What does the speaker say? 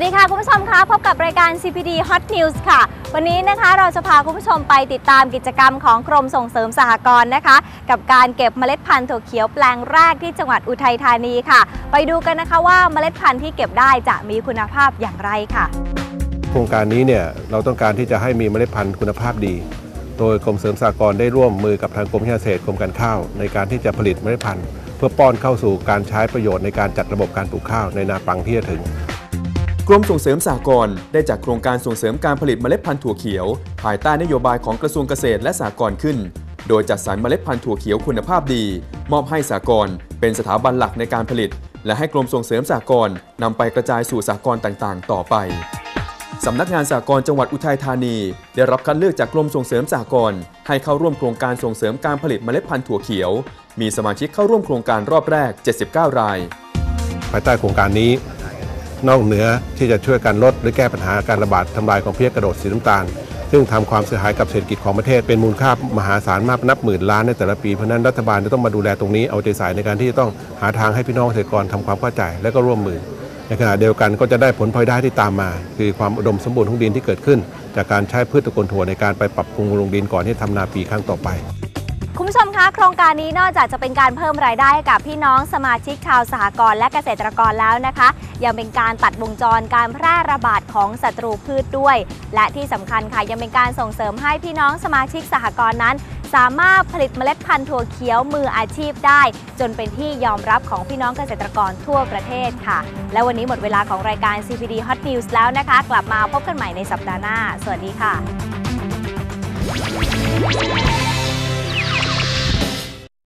วัสดีค่ะ คุณผู้ชมคะพบกับรายการ CPD Hot News ค่ะ วันนี้นะคะเราจะพาคุณผู้ชมไปติดตามกิจกรรมของกรมส่งเสริมสหกรณ์นะคะ กับการเก็บเมล็ดพันธุ์ถั่วเขียวแปลงแรกที่จังหวัดอุทัยธานีค่ะ ไปดูกันนะคะว่าเมล็ดพันธุ์ที่เก็บได้จะมีคุณภาพอย่างไรค่ะ โครงการนี้เนี่ยเราต้องการที่จะให้มีเมล็ดพันธุ์คุณภาพดี โดยกรมเสริมสหกรณ์ได้ร่วมมือกับทางกรมวิชาเกษตรกรมการข้าว ในการที่จะผลิตเมล็ดพันธุ์ เพื่อป้อนเข้าสู่การใช้ประโยชน์ในการจัดระบบการปลูกข้าวในนาปังที่จะถึง กรมส่งเสริมสหกรณ์ได้จัดโครงการส่งเสริมการผลิตเมล็ดพันธุ์ถั่วเขียว ภายใต้นโยบายของกระทรวงเกษตรและสหกรณ์ขึ้น โดยจัดสรรเมล็ดพันธุ์ถั่วเขียวคุณภาพดี มอบให้สหกรณ์เป็นสถาบันหลักในการผลิต และให้กรมส่งเสริมสหกรณ์นำไปกระจายสู่สหกรณ์ต่าง ๆ ต่อไปสำนักงานสหกรณ์จังหวัดอุทัยธานี ได้รับคัดเลือกจากกรมส่งเสริมสหกรณ์ให้เข้าร่วมโครงการส่งเสริมการผลิตเมล็ดพันธุ์ถั่วเขียว มีสมาชิกเข้าร่วมโครงการรอบแรก 79 ราย ภายใต้โครงการนี้ นอกเหนือที่จะช่วยกันลดหรือแก้ปัญหาการระบาดทำลายของเพี้ยกระโดดสีน้ำตาล ซึ่งทำความเสียหายกับเศรษฐกิจของประเทศเป็นมูลค่ามหาศาลมากนับหมื่นล้านในแต่ละปีเพราะนั้นรัฐบาลจะต้องมาดูแลตรงนี้เอาใจใส่ในการที่จะต้องหาทางให้พี่น้องเกษตรกรทำความเข้าใจและก็ร่วมมือในขณะเดียวกันก็จะได้ผลพลอยได้ที่ตามมา คือความอุดมสมบูรณ์ของดินที่เกิดขึ้น จากการใช้พืชตระกูลถั่วในการไปปรับปรุงลงดินก่อนที่ทำนาปีครั้งต่อไป คุณผู้ชมคะโครงการนี้นอกจากจะเป็นการเพิ่มรายได้ให้กับพี่น้องสมาชิกชาวสหกรณ์และเกษตรกรแล้วนะคะ ยังเป็นการตัดวงจรการแพร่ระบาดของศัตรูพืชด้วย และที่สำคัญค่ะยังเป็นการส่งเสริมให้พี่น้องสมาชิกสหกรณ์นั้น สามารถผลิตเมล็ดพันธุ์ถั่วเขียวมืออาชีพได้ จนเป็นที่ยอมรับของพี่น้องเกษตรกรทั่วประเทศค่ะ และวันนี้หมดเวลาของรายการ CPD Hot News แล้วนะคะ กลับมาพบกันใหม่ในสัปดาห์หน้า สวัสดีค่ะ